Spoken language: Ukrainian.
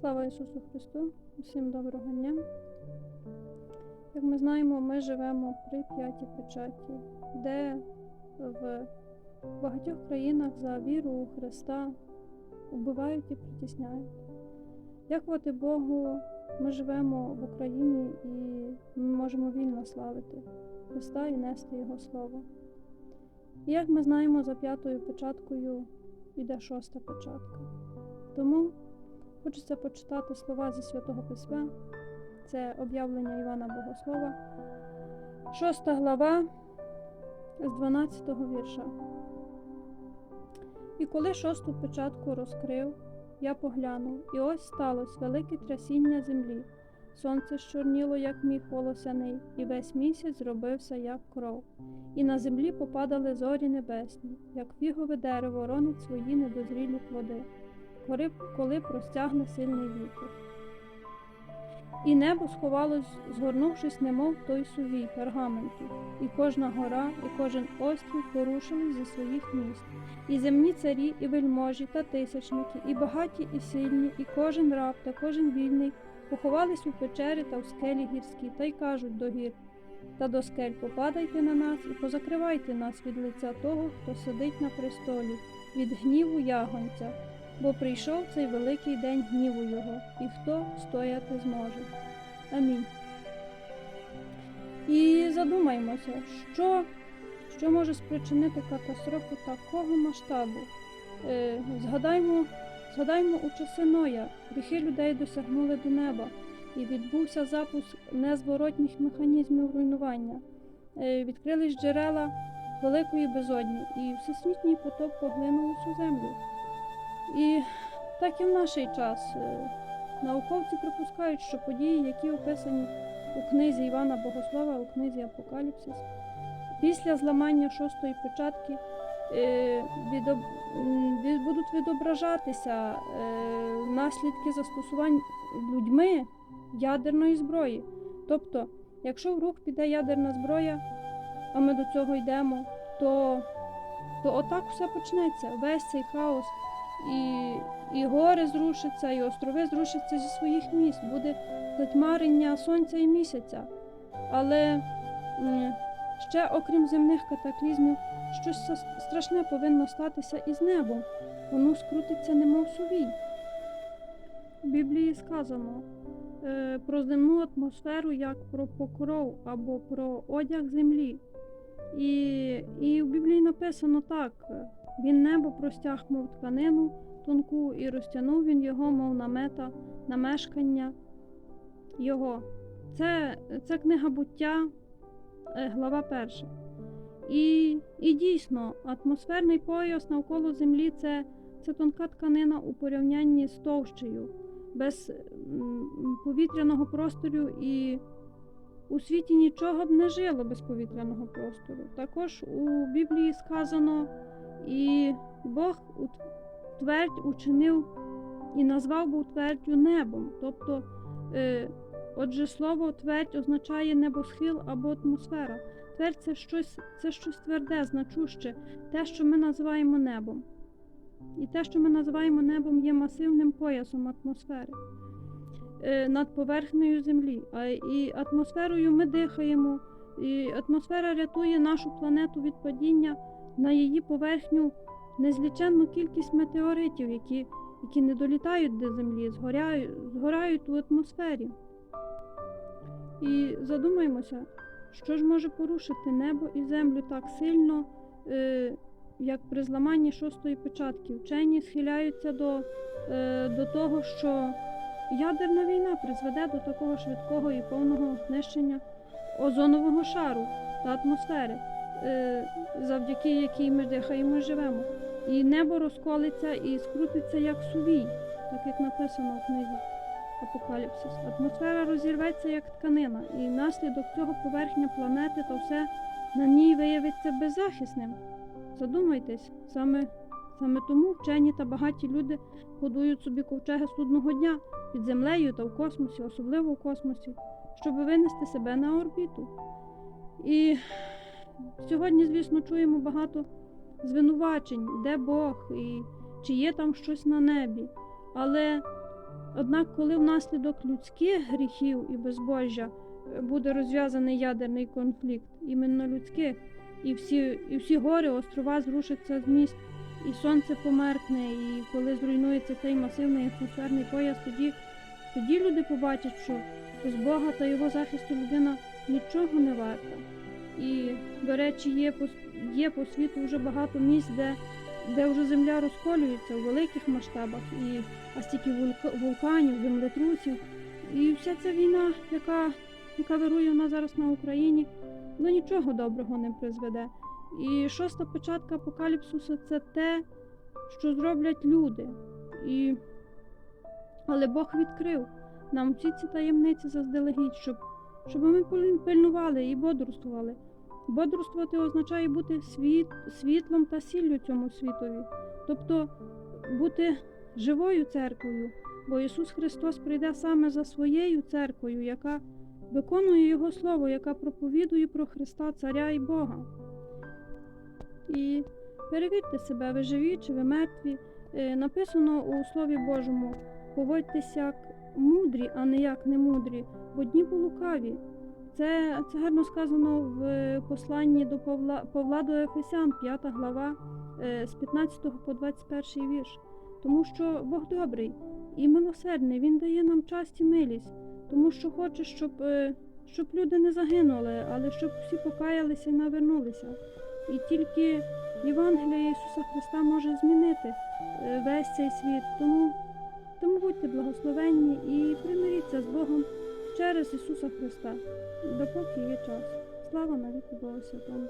Слава Ісусу Христу! Усім доброго дня! Як ми знаємо, ми живемо при п'ятій печаті, де в багатьох країнах за віру у Христа убивають і притісняють. Дякувати Богу, ми живемо в Україні і ми можемо вільно славити Христа і нести Його Слово. І як ми знаємо, за п'ятою печаткою йде шоста печатка. Тому Хочеться почитати слова зі Святого Письма. Це об'явлення Івана Богослова, 6 глава з 12 вірша. І коли шосту печатку розкрив, я поглянув, і ось сталося велике трясіння землі. Сонце щорніло, як міг волосяний, і весь місяць зробився, як кров. І на землі попадали зорі небесні, як фігове дерево ронить свої недозрілі плоди коли, простягне сильний вітер. І небо сховалось, згорнувшись, немов той сувій пергаменту, і кожна гора, і кожен острів порушились зі своїх міст, і земні царі, і вельможі, та тисячники, і багаті, і сильні, і кожен раб, та кожен вільний поховались у печері та в скелі гірські, та й кажуть до гір та до скель попадайте на нас і позакривайте нас від лиця того, хто сидить на престолі, від гніву ягонця бо прийшов цей великий день гніву Його, і хто стояти зможе. Амінь. І задумаймося, що що може спричинити катастрофу такого масштабу. Е, згадаймо, згадаймо у часи Ноя, гріхи людей досягнули до неба, і відбувся запуск незворотніх механізмів руйнування. Е, відкрились джерела великої безодні, і всесвітній потоп поглинув усю землю. І так і в наш час е, науковці припускають, що події, які описані у книзі Івана Богослова, у книзі Апокаліпсис, після зламання шостої печатки е, будуть відображатися е, наслідки застосувань людьми ядерної зброї. Тобто, якщо в рух піде ядерна зброя, а ми до цього йдемо, то, то отак все почнеться. Весь цей хаос і і гори зрушаться, і острови зрушаться зі своїх міст, буде затьмарення сонця і місяця. Але ще, окрім земних катаклізмів, щось страшне повинно статися із небом. Воно скрутиться, немов сувій. У Біблії сказано е, про земну атмосферу як про покров або про одяг землі. І, І в Біблії написано так. Він небо простяг, мов тканину тонку, і розтягнув він його, мов намета, намешкання його. Це це книга буття, е, глава перша. І і дійсно, атмосферний пояс навколо землі це, це тонка тканина у порівнянні з товщею, без повітряного простору і у світі нічого б не жило без повітряного простору. Також у Біблії сказано. І Бог твердь учинив і назвав був твердю небом. Тобто, е, отже, слово твердь означає небосхил або атмосфера. Твердь це щось, це щось тверде, значуще, те, що ми називаємо небом. І те, що ми називаємо небом, є масивним поясом атмосфери е, над поверхнею землі. А і атмосферою ми дихаємо, і атмосфера рятує нашу планету від падіння на її поверхню незліченну кількість метеоритів, які які не долітають до землі, згоряють, згорають у атмосфері. І задумаємося, що ж може порушити небо і землю так сильно, е, як при зламанні шостої печатки. Вчені схиляються до, е, до того, що ядерна війна призведе до такого швидкого і повного знищення озонового шару та атмосфери. Е, завдяки якій ми дихаємо і живемо. І небо розколиться і скрутиться як сувій, так як написано в книзі Апокаліпсис. Атмосфера розірветься як тканина, і внаслідок цього поверхня планети та все на ній виявиться беззахисним. Задумайтесь, саме саме тому вчені та багаті люди будують собі ковчеги судного дня під землею та в космосі, особливо в космосі, щоб винести себе на орбіту. І Сьогодні, звісно, чуємо багато звинувачень, де Бог і чи є там щось на небі. Але Однак, коли внаслідок людських гріхів і безбожжя е, буде розв'язаний ядерний конфлікт, іменно людських, і всі, і всі гори, острова зрушаться з міст, і сонце померкне, і коли зруйнується цей масивний атмосферний пояс, тоді, тоді люди побачать, що без Бога та його захисту людина нічого не варта. І, до речі, є по, є по світу вже багато місць, де, де вже земля розколюється у великих масштабах, і а стільки вулканів, землетрусів. І вся ця війна, яка, яка вирує нас зараз на Україні, ну нічого доброго не призведе. І шоста початка апокаліпсуса це те, що зроблять люди. І... Але Бог відкрив нам всі ці таємниці заздалегідь, щоб, щоб ми пильнували і бодрствували. Бодрствувати означає бути світ, світлом та сіллю цьому світові, тобто бути живою церквою, бо Ісус Христос прийде саме за своєю церквою, яка виконує Його Слово, яка проповідує про Христа, Царя і Бога. І перевірте себе, ви живі чи ви мертві. Е, Написано у Слові Божому: поводьтеся мудрі, а не як немудрі, бо дні полукаві. Це, це гарно сказано в посланні до Павла, Павла до Ефесян, 5 глава, е, з 15 по 21 вірш. Тому що Бог добрий і милосердний, Він дає нам часті милість, тому що хоче, щоб, е, щоб люди не загинули, але щоб всі покаялися і навернулися. І тільки Євангелія Ісуса Христа може змінити е, весь цей світ. Тому, тому будьте благословенні і примиріться з Богом через Ісуса Христа, допоки є час. Слава навіки Богу Святому.